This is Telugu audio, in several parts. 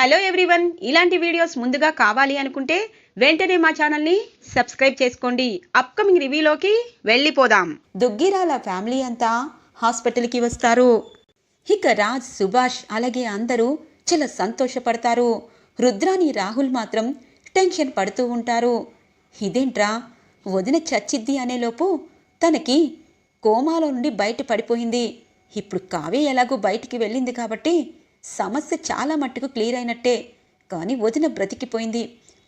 Hello everyone. ఇలాంటి వీడియోస్ ముందుగా కావాలి అనుకుంటే వెంటనే మా ఛానల్ని సబ్స్క్రైబ్ చేసుకోండి. అప్కమింగ్ రివ్యూలోకి వెళ్ళిపోదాం. దుగ్గిరాల ఫ్యామిలీ అంతా హాస్పిటల్కి వస్తారు. ఇక రాజ్ సుభాష్ అలాగే అందరూ చాలా సంతోషపడతారు. రుద్రాని రాహుల్ మాత్రం టెన్షన్ పడుతూ ఉంటారు. ఇదేంట్రా? వదిన చచ్చిద్ది అనేలోపు తనకి కోమాలో నుండి బయట పడిపోయింది. ఇప్పుడు కావే ఎలాగో బయటికి వెళ్ళింది కాబట్టి సమస్య చాలా మట్టుకు క్లియర్ అయినట్టే. కానీ వదిన బ్రతికిపోయింది.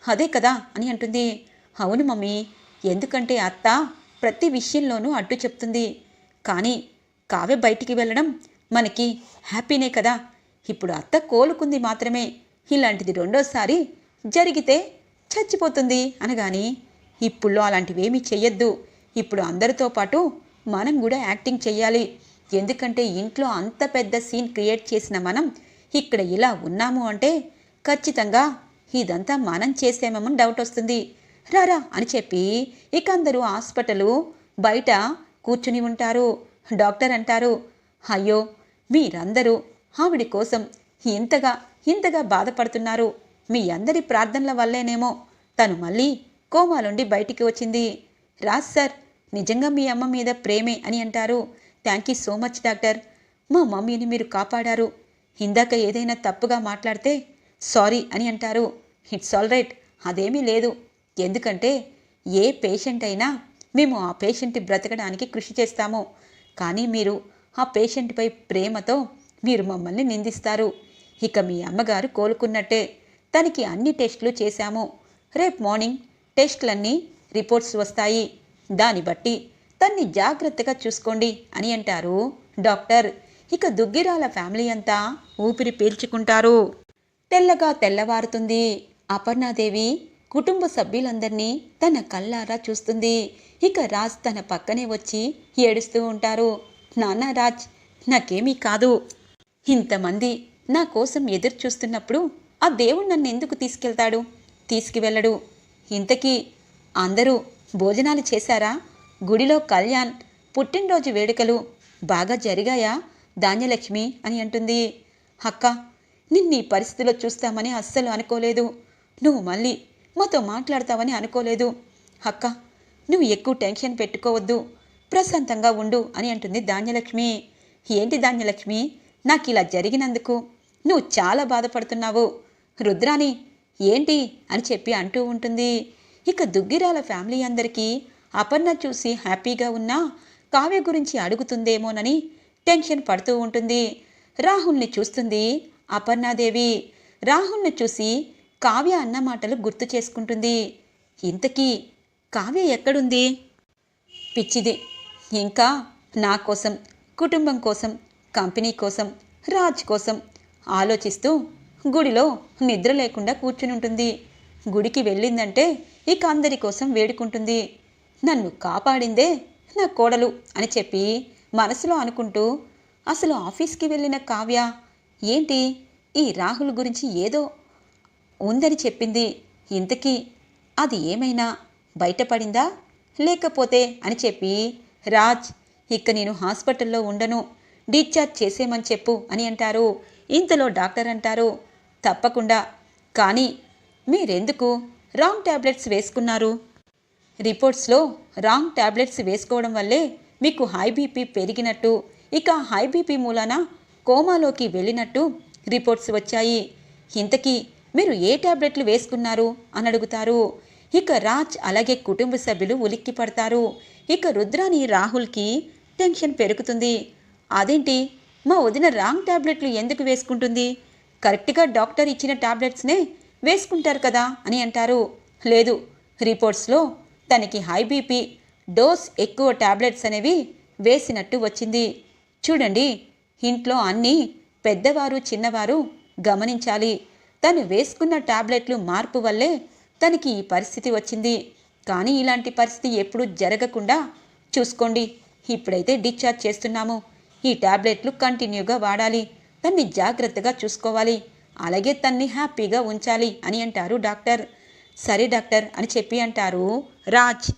అదే కదా అని అంటుంది. అవును మమ్మీ. ఎందుకంటే అత్త ప్రతి విషయంలోనూ అడ్డు చెప్తుంది. కానీ కావ్య బయటికి వెళ్ళడం మనకి హ్యాపీనే కదా. ఇప్పుడు అత్త కోలుకుంది మాత్రమే. ఇలాంటిది రెండోసారి జరిగితే చచ్చిపోతుంది అనగాని ఇప్పుడు అలాంటివేమీ చెయ్యొద్దు. ఇప్పుడు అందరితో పాటు మనం కూడా యాక్టింగ్ చెయ్యాలి. ఎందుకంటే ఇంట్లో అంత పెద్ద సీన్ క్రియేట్ చేసిన మనం ఇక్కడ ఇలా ఉన్నాము అంటే ఖచ్చితంగా ఇదంతా మనం చేసేమని డౌట్ వస్తుంది. రారా అని చెప్పి ఇక అందరూ హాస్పిటల్ బయట కూర్చుని ఉంటారు. డాక్టర్ అంటారు అయ్యో మీరందరూ ఆవిడ కోసం ఇంతగా ఇంతగా బాధపడుతున్నారు. మీ అందరి ప్రార్థనల వల్లేనేమో. తను మళ్ళీ కోమాలుండి బయటికి వచ్చింది. రాజ్ సార్ నిజంగా మీ అమ్మ మీద ప్రేమే అని అంటారు. Thank you so much doctor. మా మమ్మీని మీరు కాపాడారు. ఇందాక ఏదైనా తప్పుగా మాట్లాడితే సారీ అని అంటారు. ఇట్స్ ఆల్ రైట్ అదేమీ లేదు. ఎందుకంటే ఏ పేషెంట్ అయినా మేము ఆ పేషెంట్ బ్రతకడానికి కృషి చేస్తాము. కానీ మీరు ఆ పేషెంట్పై ప్రేమతో మీరు మమ్మల్ని నిందిస్తారు. ఇక మీ అమ్మగారు కోలుకున్నట్టే తనకి అన్ని టెస్టులు చేశాము. రేపు మార్నింగ్ టెస్టులన్నీ రిపోర్ట్స్ వస్తాయి. దాన్ని బట్టి తన్ని జాగ్రత్తగా చూసుకోండి అని అంటారు డాక్టర్. ఇక దుగ్గిరాల ఫ్యామిలీ అంతా ఊపిరి పీల్చుకుంటారు. తెల్లగా తెల్లవారుతుంది. అపర్ణాదేవి కుటుంబ సభ్యులందరినీ తన కళ్ళారా చూస్తుంది. ఇక రాజ్ తన పక్కనే వచ్చి ఏడుస్తూ ఉంటారు. నాన్న రాజ్ నాకేమీ కాదు. ఇంతమంది నా కోసం ఎదురు చూస్తున్నప్పుడు ఆ దేవుడు నన్ను ఎందుకు తీసుకెళ్తాడు? తీసుకువెళ్ళడు. ఇంతకీ అందరూ భోజనాలు చేశారా? గుడిలో కళ్యాణ్ పుట్టినరోజు వేడుకలు బాగా జరిగాయా? ధాన్యలక్ష్మి అని అంటుంది. అక్క నిన్నీ పరిస్థితిలో చూస్తామని అస్సలు అనుకోలేదు. నువ్వు మళ్ళీ మాతో మాట్లాడతావని అనుకోలేదు. అక్క నువ్వు ఎక్కువ టెన్షన్ పెట్టుకోవద్దు. ప్రశాంతంగా ఉండు అని అంటుంది ధాన్యలక్ష్మి. ఏంటి ధాన్యలక్ష్మి? నాకు ఇలా జరిగినందుకు నువ్వు చాలా బాధపడుతున్నావు. రుద్రాని ఏంటి అని చెప్పి అంటూ ఉంటుంది. ఇక దుగ్గిరాల ఫ్యామిలీ అందరికీ అపర్ణ చూసి హ్యాపీగా ఉన్నా కావ్య గురించి అడుగుతుందేమోనని టెన్షన్ పడుతూ ఉంటుంది. రాహుల్ని చూస్తుంది అపర్ణాదేవి. రాహుల్ని చూసి కావ్య అన్న మాటలు గుర్తు చేసుకుంటుంది. ఇంతకీ కావ్య ఎక్కడుంది? పిచ్చిది. ఇంకా నా కోసం కుటుంబం కోసం కంపెనీ కోసం రాజ్ కోసం ఆలోచిస్తూ గుడిలో నిద్ర లేకుండా కూర్చుని ఉంటుంది గుడికి వెళ్ళిందంటే ఇక అందరి కోసం వేడుకుంటుంది. నన్ను కాపాడిందే నా కోడలు అని చెప్పి మనసులో అనుకుంటూ అసలు ఆఫీస్కి వెళ్ళిన కావ్య ఏంటి? ఈ రాహుల్ గురించి ఏదో ఉందని చెప్పింది. ఇంతకీ అది ఏమైనా బయటపడిందా? లేకపోతే అని చెప్పి రాజ్ ఇక నేను హాస్పిటల్లో ఉండను. డిశ్చార్జ్ చేసేమని చెప్పు అని అంటారు. ఇంతలో డాక్టర్ అంటారు తప్పకుండా. కానీ మీరెందుకు? రాంగ్ ట్యాబ్లెట్స్ వేసుకున్నారు. రిపోర్ట్స్లో రాంగ్ ట్యాబ్లెట్స్ వేసుకోవడం వల్లే మీకు హై బీపీ పెరిగినట్టు ఇక హై బీపీ మూలాన కోమాలోకి వెళ్ళినట్టు రిపోర్ట్స్ వచ్చాయి. ఇంతకీ మీరు ఏ ట్యాబ్లెట్లు వేసుకున్నారు అని అడుగుతారు. ఇక రాజ్ అలాగే కుటుంబ సభ్యులు ఉలిక్కి పడతారు. ఇక రుద్రాని రాహుల్కి టెన్షన్ పెరుగుతుంది. అదేంటి? మా వదిన రాంగ్ ట్యాబ్లెట్లు ఎందుకు వేసుకుంటుంది? కరెక్ట్గా డాక్టర్ ఇచ్చిన ట్యాబ్లెట్స్నే వేసుకుంటారు కదా అని అంటారు. లేదు రిపోర్ట్స్లో తనకి హై బీపీ డోస్ ఎక్కువ ట్యాబ్లెట్స్ అనేవి వేసినట్టు వచ్చింది. చూడండి ఇంట్లో అన్నీ పెద్దవారు చిన్నవారు గమనించాలి. తను వేసుకున్న టాబ్లెట్లు మార్పు వల్లే తనకి ఈ పరిస్థితి వచ్చింది. కానీ ఇలాంటి పరిస్థితి ఎప్పుడూ జరగకుండా చూసుకోండి. ఇప్పుడైతే డిశ్చార్జ్ చేస్తున్నాము. ఈ టాబ్లెట్లు కంటిన్యూగా వాడాలి. తన్ని జాగ్రత్తగా చూసుకోవాలి. అలాగే తన్ని హ్యాపీగా ఉంచాలి అని అంటారు డాక్టర్. సరే డాక్టర్ అని చెప్పి అంటారు. రాజ్.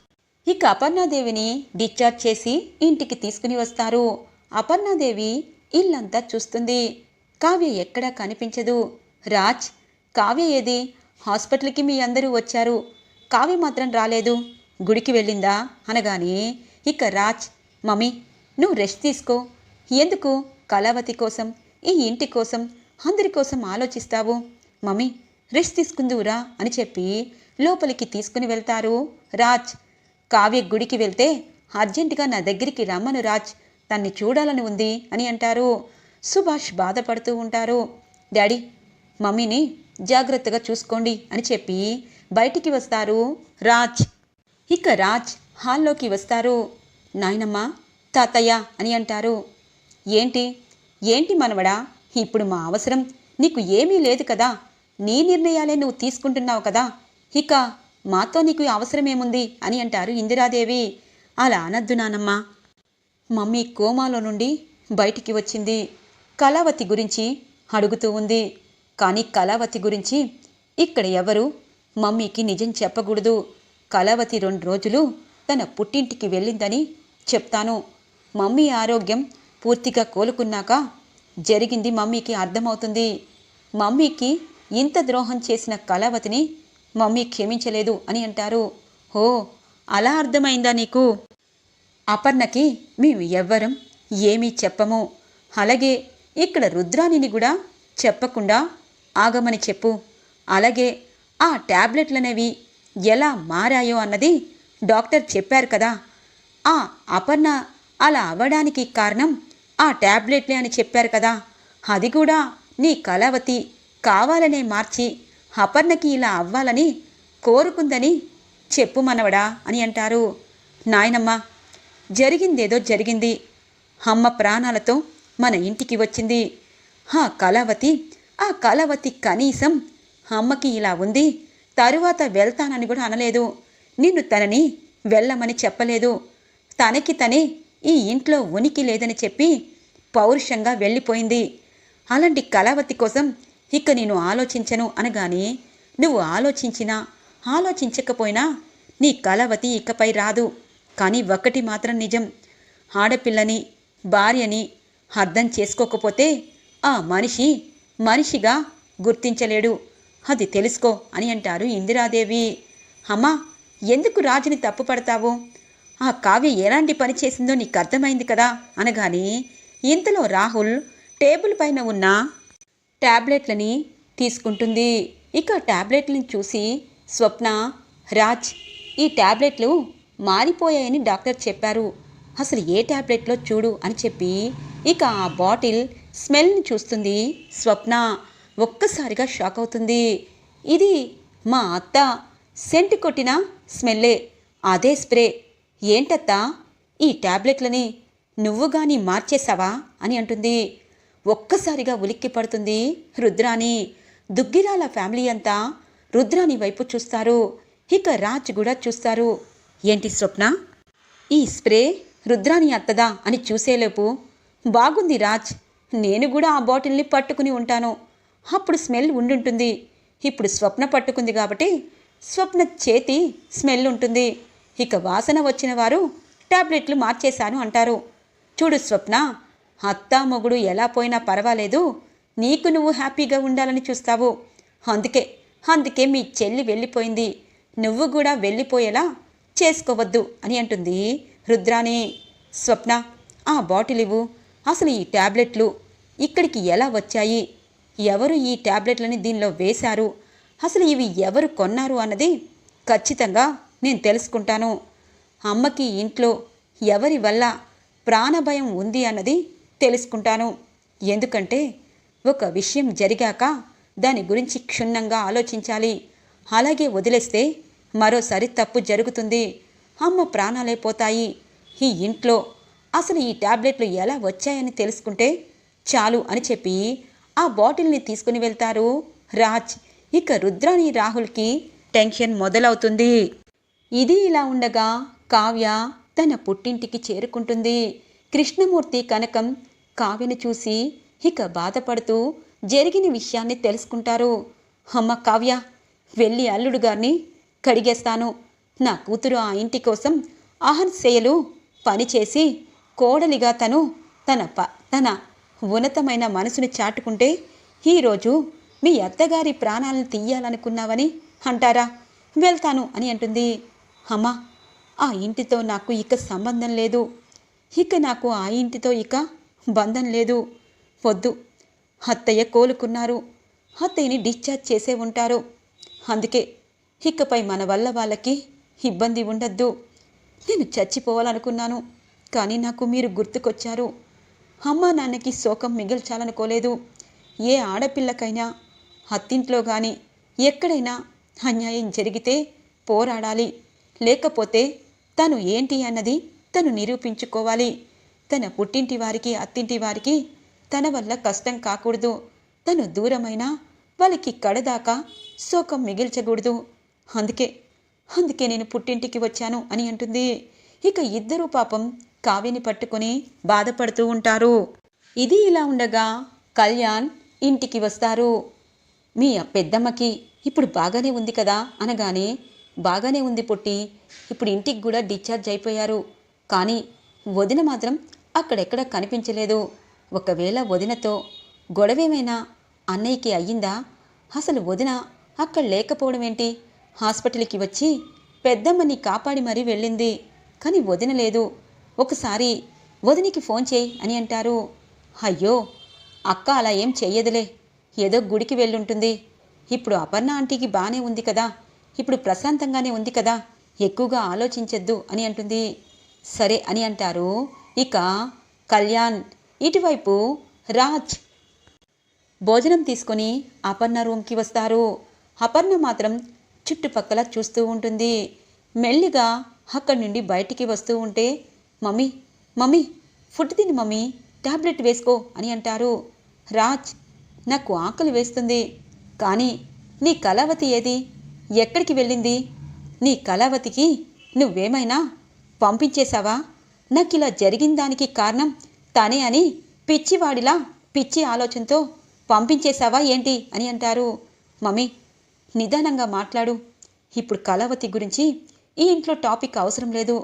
ఇక అపర్ణాదేవిని డిశ్చార్జ్ చేసి ఇంటికి తీసుకుని వస్తారు. అపర్ణాదేవి ఇల్లంతా చూస్తుంది. కావ్య ఎక్కడా కనిపించదు. రాజ్ కావ్య ఏది? హాస్పిటల్కి మీ అందరూ వచ్చారు. కావ్య మాత్రం రాలేదు. గుడికి వెళ్ళిందా? అనగానే ఇక రాజ్ మమ్మీ నువ్వు రెస్ట్ తీసుకో. ఎందుకు? కళావతి కోసం ఈ ఇంటి కోసం అందరి కోసం ఆలోచిస్తావు? మమ్మీ రెస్ట్ తీసుకుందువురా అని చెప్పి లోపలికి తీసుకుని వెళ్తారు. రాజ్ కావ్య గుడికి వెళ్తే అర్జెంటుగా నా దగ్గరికి రమ్మను రాజ్. తన్ని చూడాలని ఉంది అని అంటారు. సుభాష్ బాధపడుతూ ఉంటారు. డాడీ మమ్మీని జాగ్రత్తగా చూసుకోండి అని చెప్పి బయటికి వస్తారు రాజ్. ఇక రాజ్ హాల్లోకి వస్తారు. నాయనమ్మ తాతయ్య అని అంటారు. ఏంటి? ఏంటి మనవడా? ఇప్పుడు మా అవసరం. నీకు ఏమీ లేదు కదా. నీ నిర్ణయాలే నువ్వు తీసుకుంటున్నావు కదా. ఇక మాతో నీకు అవసరమేముంది అని అంటారు ఇందిరాదేవి. అలా అనద్దు నానమ్మ. మమ్మీ కోమాలో నుండి బయటికి వచ్చింది. కళావతి గురించి అడుగుతూ ఉంది. కానీ కళావతి గురించి ఇక్కడ ఎవరు? మమ్మీకి నిజం చెప్పకూడదు. కళావతి రెండు రోజులు తన పుట్టింటికి వెళ్ళిందని చెప్తాను. మమ్మీ ఆరోగ్యం పూర్తిగా కోలుకున్నాక జరిగింది మమ్మీకి అర్థమవుతుంది. మమ్మీకి ఇంత ద్రోహం చేసిన కళావతిని మమ్మీ క్షమించలేదు అని అంటారు. ఓ అలా అర్థమైందా నీకు? అపర్ణకి మేము ఎవ్వరం ఏమీ చెప్పము. అలాగే ఇక్కడ రుద్రాణిని కూడా చెప్పకుండా ఆగమని చెప్పు. అలాగే ఆ ట్యాబ్లెట్లనేవి ఎలా మారాయో అన్నది డాక్టర్ చెప్పారు కదా. ఆ అపర్ణ అలా అవ్వడానికి కారణం ఆ ట్యాబ్లెట్లే అని చెప్పారు కదా. అది కూడా నీ కళావతి కావాలనే మార్చి అపర్ణకి ఇలా అవ్వాలని కోరుకుందని చెప్పు మనవడా అని అంటారు. నాయనమ్మ జరిగిందేదో జరిగింది. అమ్మ ప్రాణాలతో మన ఇంటికి వచ్చింది. ఆ కళావతి ఆ కళావతి కనీసం అమ్మకి ఇలా ఉంది. తరువాత వెళ్తానని కూడా అనలేదు. నిన్ను తనని వెళ్ళమని చెప్పలేదు. తనకి తనే ఈ ఇంట్లో ఉనికి లేదని చెప్పి పౌరుషంగా వెళ్ళిపోయింది. అలాంటి కళావతి కోసం ఇక నేను ఆలోచించను అనగానే నువ్వు ఆలోచించినా ఆలోచించకపోయినా నీ కలవతి ఇకపై రాదు. కానీ ఒక్కటి మాత్రం నిజం. ఆడపిల్లని భార్యని అర్థం చేసుకోకపోతే ఆ మనిషి మనిషిగా గుర్తించలేడు. అది తెలుసుకో అని అంటారు ఇందిరాదేవి. అమ్మా ఎందుకు రాజుని తప్పుపడతావు ఆ కావ్య ఎలాంటి పని చేసిందో నీకు అర్థమైంది కదా అనగానే ఇంతలో రాహుల్ టేబుల్ పైన ఉన్న ట్యాబ్లెట్లని తీసుకుంటుంది. ఇక ట్యాబ్లెట్లను చూసి స్వప్న రాజ్ ఈ ట్యాబ్లెట్లు మారిపోయాయని డాక్టర్ చెప్పారు. అసలు ఏ ట్యాబ్లెట్లో చూడు అని చెప్పి ఇక ఆ బాటిల్ స్మెల్ని చూస్తుంది స్వప్న. ఒక్కసారిగా షాక్ అవుతుంది. ఇది మా అత్త సెంట్ కొట్టిన స్మెల్లే అదే స్ప్రే. ఏంటత్తా? ఈ ట్యాబ్లెట్లని నువ్వు కానీ మార్చేసావా అని అంటుంది. ఒక్కసారిగా ఉలిక్కి పడుతుంది. రుద్రాని దుగ్గిరాల ఫ్యామిలీ అంతా రుద్రాని వైపు చూస్తారు. ఇక రాజ్ కూడా చూస్తారు. ఏంటి స్వప్న? ఈ స్ప్రే రుద్రాని అత్తదా అని చూసేలోపు బాగుంది రాజ్. నేను కూడా ఆ బాటిల్ని పట్టుకుని ఉంటాను. అప్పుడు స్మెల్ ఉండుంటుంది. ఇప్పుడు స్వప్న పట్టుకుంది కాబట్టి స్వప్న చేతి స్మెల్ ఉంటుంది. ఇక వాసన వచ్చిన వారు టాబ్లెట్లు మార్చేశాను అంటారు. చూడు స్వప్న మొగుడు ఎలా పోయినా పర్వాలేదు. నీకు నువ్వు హ్యాపీగా ఉండాలని చూస్తావు. అందుకే అందుకే మీ చెల్లి వెళ్ళిపోయింది. నువ్వు కూడా వెళ్ళిపోయేలా చేసుకోవద్దు అని అంటుంది రుద్రాని స్వప్న ఆ బాటిల్ ఇవ్వు. అసలు ఈ ట్యాబ్లెట్లు ఇక్కడికి ఎలా వచ్చాయి? ఎవరు ఈ ట్యాబ్లెట్లని దీనిలో వేశారు? అసలు ఇవి ఎవరు కొన్నారు అన్నది ఖచ్చితంగా నేను తెలుసుకుంటాను. అమ్మకి ఇంట్లో ఎవరి వల్ల ప్రాణభయం ఉంది అన్నది తెలుసుకుంటాను. ఎందుకంటే ఒక విషయం జరిగాక దాని గురించి క్షుణ్ణంగా ఆలోచించాలి. అలాగే వదిలేస్తే మరోసారి తప్పు జరుగుతుంది. అమ్మ ప్రాణాలే పోతాయి. ఈ ఇంట్లో అసలు ఈ టాబ్లెట్లు ఎలా వచ్చాయని తెలుసుకుంటే చాలు అని చెప్పి ఆ బాటిల్ని తీసుకుని వెళ్తారు రాజ్. ఇక రుద్రాని రాహుల్కి టెన్షన్ మొదలవుతుంది. ఇది ఇలా ఉండగా కావ్య తన పుట్టింటికి చేరుకుంటుంది. కృష్ణమూర్తి కనకం కావ్యను చూసి ఇక బాధపడుతూ జరిగిన విషయాన్ని తెలుసుకుంటారు. అమ్మ కావ్య వెళ్ళి అల్లుడు గారిని కడిగేస్తాను. నా కూతురు ఆ ఇంటి కోసం ఆహర్సేయలు పనిచేసి కోడలిగా తను తన ప తన ఉన్నతమైన మనసుని చాటుకుంటే ఈరోజు మీ అత్తగారి ప్రాణాలను తీయాలనుకున్నావని అంటారా? వెళ్తాను అని అంటుంది. అమ్మా ఆ ఇంటితో నాకు ఇక సంబంధం లేదు. ఇక నాకు ఆ ఇంటితో ఇక బంధం లేదు. వద్దు. అత్తయ్య కోలుకున్నారు. అత్తయ్యని డిశ్చార్జ్ చేసే ఉంటారు. అందుకే ఇకపై మన వల్ల వాళ్ళకి ఇబ్బంది ఉండద్దు. నేను చచ్చిపోవాలనుకున్నాను. కానీ నాకు మీరు గుర్తుకొచ్చారు. అమ్మా నాన్నకి శోకం మిగిల్చాలనుకోలేదు. ఏ ఆడపిల్లకైనా అత్తింట్లో కానీ ఎక్కడైనా అన్యాయం జరిగితే పోరాడాలి. లేకపోతే తను ఏంటి అన్నది తను నిరూపించుకోవాలి. తన పుట్టింటి వారికి అత్తింటి వారికి తన వల్ల కష్టం కాకూడదు. తను దూరమైనా వాళ్ళకి కడదాకా శోకం మిగిల్చకూడదు. అందుకే అందుకే నేను పుట్టింటికి వచ్చాను అని అంటుంది. ఇక ఇద్దరూ పాపం కావ్యని పట్టుకొని బాధపడుతూ ఉంటారు. ఇది ఇలా ఉండగా కళ్యాణ్ ఇంటికి వస్తారు. మీ పెద్దమ్మకి ఇప్పుడు బాగానే ఉంది కదా అనగానే బాగానే ఉంది పుట్టి. ఇప్పుడు ఇంటికి కూడా డిశ్చార్జ్ అయిపోయారు. కానీ వదిన మాత్రం అక్కడెక్కడ కనిపించలేదు. ఒకవేళ వదినతో గొడవేమైనా అన్నయ్యకి అయ్యిందా? అసలు వదిన అక్కడ లేకపోవడం ఏంటి హాస్పిటల్కి వచ్చి పెద్దమ్మని కాపాడి మరీ వెళ్ళింది. కానీ వదిన లేదు. ఒకసారి వదినికి ఫోన్ చేయి అని అంటారు. అయ్యో అక్క అలా ఏం చెయ్యదులే. ఏదో గుడికి వెళ్ళుంటుంది. ఇప్పుడు అపర్ణ ఆంటీకి బాగానే ఉంది కదా. ఇప్పుడు ప్రశాంతంగానే ఉంది కదా. ఎక్కువగా ఆలోచించొద్దు అని అంటుంది. సరే అని అంటారు. ఇక కళ్యాణ్ ఇటువైపు రాజ్ భోజనం తీసుకొని అపర్ణ రూమ్కి వస్తారు. అపర్ణ మాత్రం చుట్టుపక్కల చూస్తూ ఉంటుంది. మెల్లిగా అక్కడి నుండి బయటికి వస్తూ ఉంటే మమ్మీ మమ్మీ ఫుడ్ తిని మమ్మీ ట్యాబ్లెట్ వేసుకో అని అంటారు. రాజ్ నాకు ఆకలి వేస్తుంది. కానీ నీ కళావతి ఏది? ఎక్కడికి వెళ్ళింది? నీ కళావతికి నువ్వేమైనా పంపించేశావా? నాకు ఇలా జరిగిన దానికి కారణం తనే అని పిచ్చివాడిలా పిచ్చి ఆలోచనతో పంపించేశావా ఏంటి అని అంటారు. మమ్మీ నిదానంగా మాట్లాడు. ఇప్పుడు కళావతి గురించి ఈ ఇంట్లో టాపిక్ అవసరం లేదు.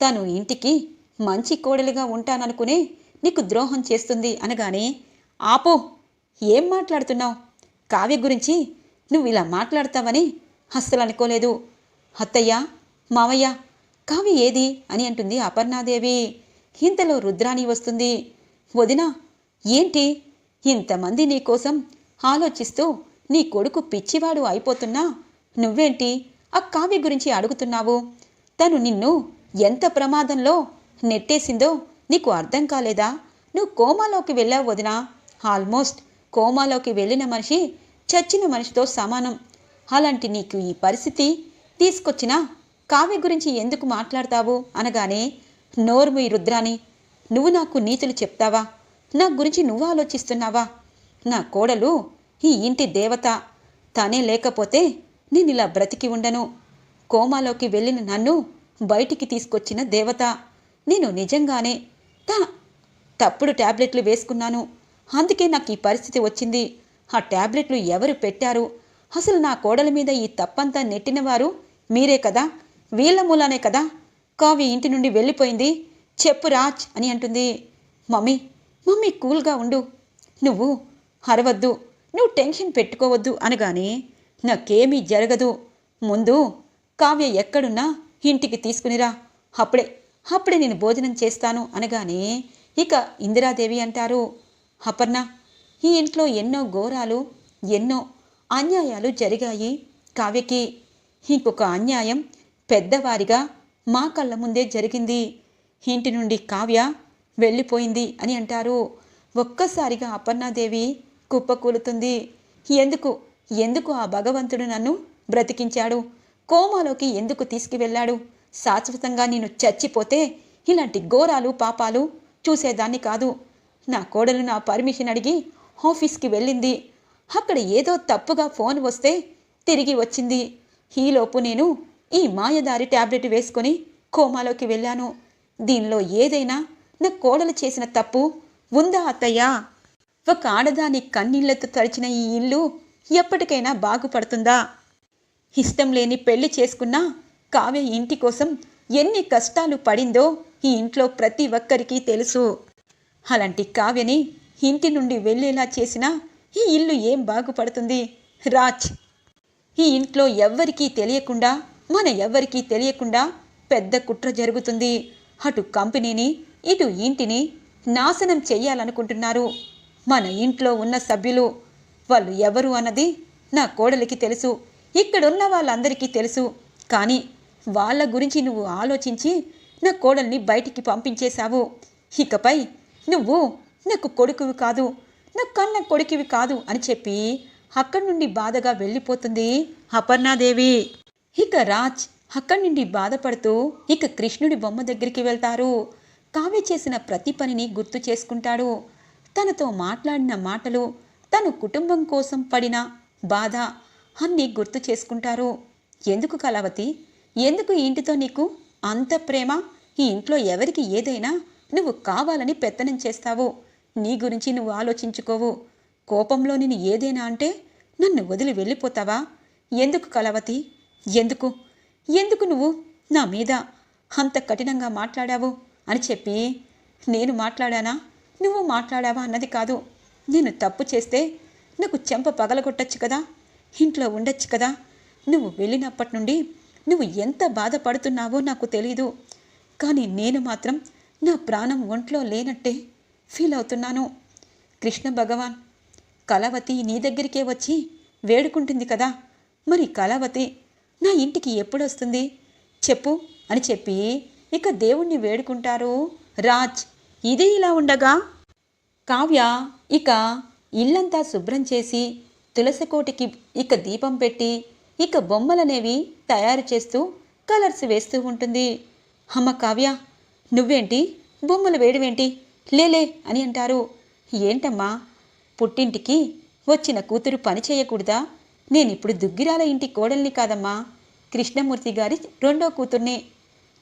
తను ఇంటికి మంచి కోడలిగా ఉంటాననుకునే నీకు ద్రోహం చేస్తుంది అనగానే ఆపో ఏం మాట్లాడుతున్నావు? కావ్య గురించి నువ్వు ఇలా మాట్లాడతావని అస్సలు అనుకోలేదు అత్తయ్య మావయ్య కావి ఏది అని అంటుంది అపర్ణాదేవి. ఇంతలో రుద్రాణి వస్తుంది. వదినా ఏంటి? ఇంతమంది నీకోసం ఆలోచిస్తూ నీ కొడుకు పిచ్చివాడు అయిపోతున్నా? నువ్వేంటి ఆ కావ్య గురించి అడుగుతున్నావు? తను నిన్ను ఎంత ప్రమాదంలో నెట్టేసిందో నీకు అర్థం కాలేదా? నువ్వు కోమాలోకి వెళ్ళావు వదినా. ఆల్మోస్ట్ కోమాలోకి వెళ్ళిన మనిషి చచ్చిన మనిషితో సమానం. అలాంటి నీకు ఈ పరిస్థితి తీసుకొచ్చినా కావ్య గురించి ఎందుకు మాట్లాడతావు? అనగానే నోర్మి రుద్రాని నువ్వు నాకు నీతులు చెప్తావా? నా గురించి నువ్వు ఆలోచిస్తున్నావా? నా కోడలు ఈ ఇంటి దేవత తానే లేకపోతే నేను ఇలా బ్రతికి ఉండను. కోమాలోకి వెళ్ళిన నన్ను బయటికి తీసుకొచ్చిన దేవత నేను నిజంగానే తా తప్పుడు ట్యాబ్లెట్లు వేసుకున్నాను. అందుకే నాకు ఈ పరిస్థితి వచ్చింది. ఆ ట్యాబ్లెట్లు ఎవరు పెట్టారు? అసలు నా కోడల మీద ఈ తప్పంతా నెట్టినవారు మీరే కదా? వీళ్ళ మూలానే కదా? కావ్య ఇంటి నుండి వెళ్ళిపోయింది. చెప్పు రాజ్ అని అంటుంది. మమ్మీ మమ్మీ కూల్గా ఉండు. నువ్వు అరవద్దు. నువ్వు టెన్షన్ పెట్టుకోవద్దు అనగానే నాకేమీ జరగదు. ముందు కావ్య ఎక్కడున్నా ఇంటికి తీసుకునిరా అప్పుడే అప్పుడే నేను భోజనం చేస్తాను అనగానే ఇక ఇందిరాదేవి అంటారు. అపర్ణ ఈ ఇంట్లో ఎన్నో ఘోరాలు ఎన్నో అన్యాయాలు జరిగాయి కావ్యకి. ఇంకొక అన్యాయం పెద్దవారిగా మా కళ్ళ ముందే జరిగింది. ఇంటి నుండి కావ్య వెళ్ళిపోయింది అని అంటారు. ఒక్కసారిగా అపర్ణాదేవి కుప్పకూలుతుంది. ఎందుకు? ఎందుకు ఆ భగవంతుడు నన్ను బ్రతికించాడు? కోమాలోకి ఎందుకు తీసుకువెళ్ళాడు? శాశ్వతంగా నేను చచ్చిపోతే ఇలాంటి ఘోరాలు పాపాలు చూసేదాన్ని కాదు. నా కోడలు నా పర్మిషన్ అడిగి ఆఫీస్కి వెళ్ళింది. అక్కడ ఏదో తప్పుగా ఫోన్ వస్తే తిరిగి వచ్చింది. ఈలోపు నేను ఈ మాయదారి టాబ్లెట్ వేసుకొని కోమాలోకి వెళ్ళాను. దీనిలో ఏదైనా నా కోడలు చేసిన తప్పు ఉందా అత్తయ్యా? ఒక ఆడదాని కన్నీళ్ళతో తడిచిన ఈ ఇల్లు ఎప్పటికైనా బాగుపడుతుందా? ఇష్టం లేని పెళ్ళి చేసుకున్నా కావ్య ఇంటి కోసం ఎన్ని కష్టాలు పడిందో ఈ ఇంట్లో ప్రతి ఒక్కరికి తెలుసు. అలాంటి కావ్యని ఇంటి నుండి వెళ్ళేలా చేసినా ఈ ఇల్లు ఏం బాగుపడుతుంది? రాజ్! ఈ ఇంట్లో ఎవ్వరికీ తెలియకుండా మన ఎవ్వరికీ తెలియకుండా పెద్ద కుట్ర జరుగుతుంది. అటు కంపెనీని ఇటు ఇంటిని నాశనం చెయ్యాలనుకుంటున్నారు. మన ఇంట్లో ఉన్న సభ్యులు వాళ్ళు ఎవరు అన్నది నా కోడలికి తెలుసు ఇక్కడున్న వాళ్ళందరికీ తెలుసు. కానీ వాళ్ళ గురించి నువ్వు ఆలోచించి నా కోడల్ని బయటికి పంపించేశావు. ఇకపై నువ్వు నాకు కొడుకువి కాదు నా కన్న కొడుకువి కాదు అని చెప్పి అక్కడి నుండి బాధగా వెళ్ళిపోతుంది అపర్ణాదేవి. ఇక రాజ్ అక్కడి నుండి బాధపడుతూ ఇక కృష్ణుడి బొమ్మ దగ్గరికి వెళ్తారు. కావ్య చేసిన ప్రతి పనిని గుర్తు చేసుకుంటాడు. తనతో మాట్లాడిన మాటలు తను కుటుంబం కోసం పడిన బాధ అన్నీ గుర్తు చేసుకుంటారు. ఎందుకు కళావతి? ఎందుకు ఈ ఇంటితో నీకు అంత ప్రేమ? ఈ ఇంట్లో ఎవరికి ఏదైనా నువ్వు కావాలని పెత్తనం చేస్తావు. నీ గురించి నువ్వు ఆలోచించుకోవు. కోపంలో నేను ఏదైనా అంటే నన్ను వదిలి వెళ్ళిపోతావా? ఎందుకు కలవతి ఎందుకు? ఎందుకు నువ్వు? నా మీద అంత కఠినంగా మాట్లాడావు అని చెప్పి నేను మాట్లాడానా? నువ్వు మాట్లాడావా అన్నది కాదు. నేను తప్పు చేస్తే నాకు చెంప పగలగొట్టచ్చు కదా? ఇంట్లో ఉండొచ్చు కదా? నువ్వు వెళ్ళినప్పటి నుండి నువ్వు ఎంత బాధపడుతున్నావో నాకు తెలీదు. కానీ నేను మాత్రం నా ప్రాణం ఒంట్లో లేనట్టే ఫీల్ అవుతున్నాను. కృష్ణ భగవాన్ కళావతి నీ దగ్గరికే వచ్చి వేడుకుంటుంది కదా? మరి కళావతి నా ఇంటికి ఎప్పుడొస్తుంది? చెప్పు అని చెప్పి ఇక దేవుణ్ణి వేడుకుంటారు. రాజ్ ఇది ఇలా ఉండగా? కావ్య ఇక ఇల్లంతా శుభ్రం చేసి తులసికోటికి ఇక దీపం పెట్టి ఇక బొమ్మలనేవి తయారు చేస్తూ కలర్స్ వేస్తూ ఉంటుంది. అమ్మ కావ్య నువ్వేంటి? బొమ్మలు వేడివేంటి? లేలే అని అంటారు. ఏంటమ్మా? పుట్టింటికి వచ్చిన కూతురు పని చేయకూడదా? నేనిప్పుడు దుగ్గిరాల ఇంటి కోడల్ని కాదమ్మా. కృష్ణమూర్తి గారి రెండో కూతుర్నే.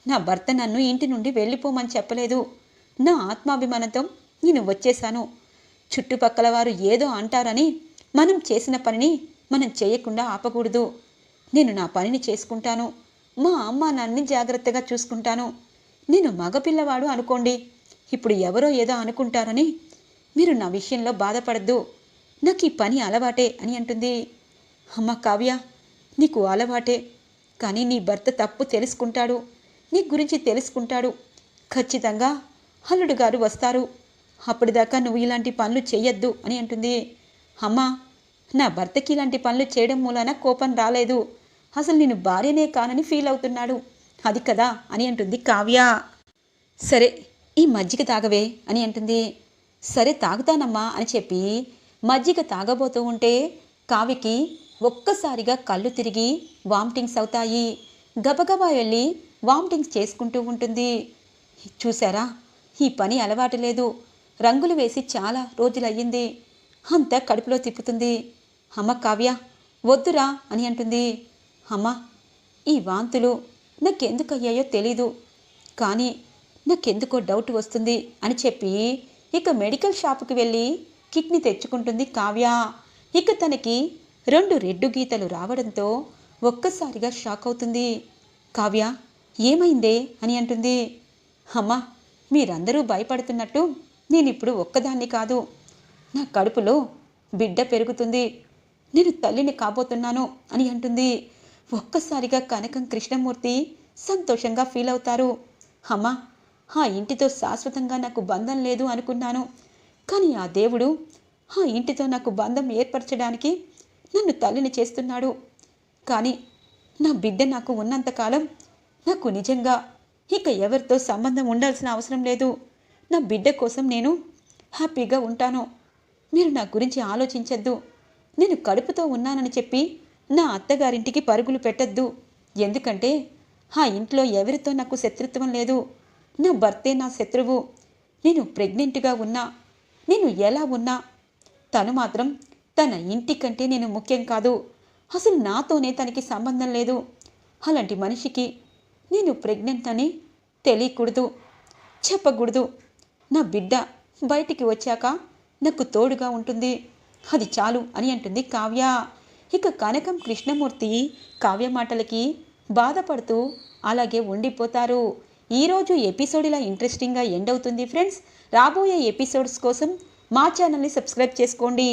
నా భర్త నన్ను ఇంటి నుండి వెళ్ళిపోమని చెప్పలేదు. నా ఆత్మాభిమానంతో నేను వచ్చేశాను. చుట్టుపక్కల వారు ఏదో అంటారని మనం చేసిన పనిని మనం చేయకుండా ఆపకూడదు. నేను నా పనిని చేసుకుంటాను. మా అమ్మ నన్ను జాగ్రత్తగా చూసుకుంటాను. నేను మగపిల్లవాడు అనుకోండి. ఇప్పుడు ఎవరో ఏదో అనుకుంటారని మీరు నా విషయంలో బాధపడద్దు. నాకు ఈ పని అలవాటే అని అంటుంది. అమ్మ కావ్య నీకు అలవాటే. కానీ నీ భర్త తప్పు తెలుసుకుంటాడు. నీ గురించి తెలుసుకుంటాడు. ఖచ్చితంగా అల్లుడు గారు వస్తారు. అప్పటిదాకా నువ్వు ఇలాంటి పనులు చేయొద్దు అని అంటుంది. అమ్మా నా భర్తకి ఇలాంటి పనులు చేయడం మూలాన కోపం రాలేదు. అసలు నేను భార్యనే కానని ఫీల్ అవుతున్నాడు. అది కదా అని అంటుంది కావ్య. సరే ఈ మజ్జిగ తాగవే అని అంటుంది. సరే తాగుతానమ్మా అని చెప్పి మజ్జిగ తాగబోతూ ఉంటే కావ్యకి ఒక్కసారిగా కళ్ళు తిరిగి వామిటింగ్స్ అవుతాయి. గబగబా వెళ్ళి వామిటింగ్స్ చేసుకుంటూ ఉంటుంది. చూసారా ఈ పని అలవాటు లేదు. రంగులు వేసి చాలా రోజులయ్యింది. అంతా కడుపులో తిప్పుతుంది. అమ్మ కావ్య వద్దురా అని అంటుంది. అమ్మ ఈ వాంతులు నాకెందుకు అయ్యాయో తెలీదు. కానీ నాకెందుకో డౌట్ వస్తుంది అని చెప్పి ఇక మెడికల్ షాపుకి వెళ్ళి కిడ్నీ తెచ్చుకుంటుంది కావ్య. ఇక తనకి రెండు రెడ్డు గీతలు రావడంతో ఒక్కసారిగా షాక్ అవుతుంది. కావ్య ఏమైందే అని అంటుంది. అమ్మా మీరందరూ భయపడుతున్నట్టు నేనిప్పుడు ఒక్కదాన్ని కాదు. నా కడుపులో బిడ్డ పెరుగుతుంది. నేను తల్లిని కాబోతున్నాను అని అంటుంది. ఒక్కసారిగా కనకం కృష్ణమూర్తి సంతోషంగా ఫీల్ అవుతారు. అమ్మా ఆ ఇంటితో శాశ్వతంగా నాకు బంధం లేదు అనుకున్నాను. కానీ ఆ దేవుడు ఆ ఇంటితో నాకు బంధం ఏర్పరచడానికి నన్ను తల్లిని చేస్తున్నాడు. కానీ నా బిడ్డ నాకు ఉన్నంతకాలం నాకు నిజంగా ఇక ఎవరితో సంబంధం ఉండాల్సిన అవసరం లేదు. నా బిడ్డ కోసం నేను హ్యాపీగా ఉంటాను. మీరు నా గురించి ఆలోచించద్దు. నేను కడుపుతో ఉన్నానని చెప్పి నా అత్తగారింటికి పరుగులు పెట్టద్దు. ఎందుకంటే ఆ ఇంట్లో ఎవరితో నాకు శత్రుత్వం లేదు. నా భర్తే నా శత్రువు. నేను ప్రెగ్నెంట్గా ఉన్నా. నేను ఎలా ఉన్నా. తను మాత్రం తన ఇంటికంటే నేను ముఖ్యం కాదు. అసలు నాతోనే తనకి సంబంధం లేదు. అలాంటి మనిషికి నేను ప్రెగ్నెంట్ అని తెలియకూడదు చెప్పకూడదు. నా బిడ్డ బయటికి వచ్చాక నాకు తోడుగా ఉంటుంది. అది చాలు అని అంటుంది కావ్య. ఇక కనకం కృష్ణమూర్తి కావ్య మాటలకి బాధపడుతూ అలాగే ఉండిపోతారు. ఈరోజు ఎపిసోడ్ ఇలా ఇంట్రెస్టింగ్గా ఎండ్ అవుతుంది ఫ్రెండ్స్ రాబోయే ఎపిసోడ్స్ కోసం మా ఛానల్ని సబ్స్క్రైబ్ చేసుకోండి.